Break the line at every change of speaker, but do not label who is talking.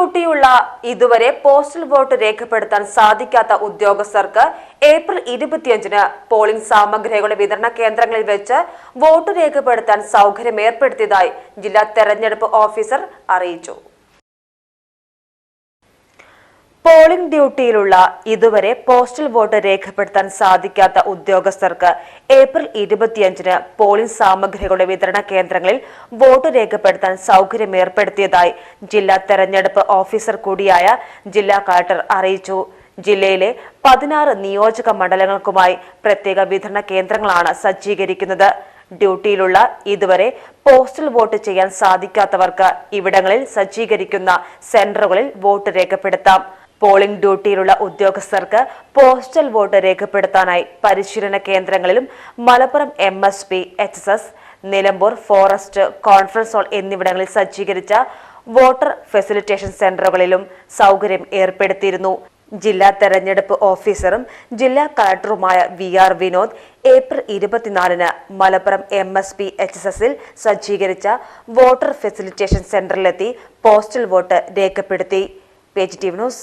ഡ്യൂട്ടിയുള്ള ഇതുവരെ postal vote രേഖപ്പെടുത്താൻ സാധിക്കാത്ത ഉദ്യോഗസ്ഥർക്ക് ഏപ്രിൽ ഇരുപത്തിയഞ്ചിന് പോളിംഗ് സാമഗ്രികളുടെ വിതരണ കേന്ദ്രങ്ങളിൽ വെച്ച് വോട്ട് രേഖപ്പെടുത്താൻ സൗകര്യം ഏർപ്പെടുത്തിയതായി ജില്ലാ തെരഞ്ഞെടുപ്പ് ഓഫീസർ അറിയിച്ചു. പോളിംഗ് ഡ്യൂട്ടിയിലുള്ള ഇതുവരെ പോസ്റ്റൽ വോട്ട് രേഖപ്പെടുത്താൻ സാധിക്കാത്ത ഉദ്യോഗസ്ഥർക്ക് ഏപ്രിൽ ഇരുപത്തിയഞ്ചിന് പോളിംഗ് സാമഗ്രികളുടെ വിതരണ കേന്ദ്രങ്ങളിൽ വോട്ട് രേഖപ്പെടുത്താൻ സൗകര്യം ഏർപ്പെടുത്തിയതായി ജില്ലാ തെരഞ്ഞെടുപ്പ് ഓഫീസർ കൂടിയായ ജില്ലാ കളക്ടർ അറിയിച്ചു. ജില്ലയിലെ പതിനാറ് നിയോജക മണ്ഡലങ്ങൾക്കുമായി പ്രത്യേക വിതരണ കേന്ദ്രങ്ങളാണ് സജ്ജീകരിക്കുന്നത്. ഡ്യൂട്ടിയിലുള്ള ഇതുവരെ പോസ്റ്റൽ വോട്ട് ചെയ്യാൻ സാധിക്കാത്തവർക്ക് ഇവിടങ്ങളിൽ സജ്ജീകരിക്കുന്ന സെന്ററുകളിൽ വോട്ട് രേഖപ്പെടുത്താം. പോളിംഗ് ഡ്യൂട്ടിയിലുള്ള ഉദ്യോഗസ്ഥർക്ക് പോസ്റ്റൽ വോട്ട് രേഖപ്പെടുത്താനായി പരിശീലന കേന്ദ്രങ്ങളിലും Malappuram M S P H S S Nilambur forest conference hall എന്നിവിടങ്ങളിൽ സജ്ജീകരിച്ച വോട്ടർ ഫെസിലിറ്റേഷൻ സെന്ററുകളിലും സൗകര്യം ഏർപ്പെടുത്തിയിരുന്നു. ജില്ലാ തെരഞ്ഞെടുപ്പ് ഓഫീസറും ജില്ലാ കളക്ടറുമായ വി ആർ വിനോദ് ഏപ്രിൽ ഇരുപത്തിനാലിന് Malappuram M S P H S എസിൽ സജ്ജീകരിച്ച വോട്ടർ ഫെസിലിറ്റേഷൻ സെന്ററിലെത്തി പോസ്റ്റൽ വോട്ട് രേഖപ്പെടുത്തി. Page T news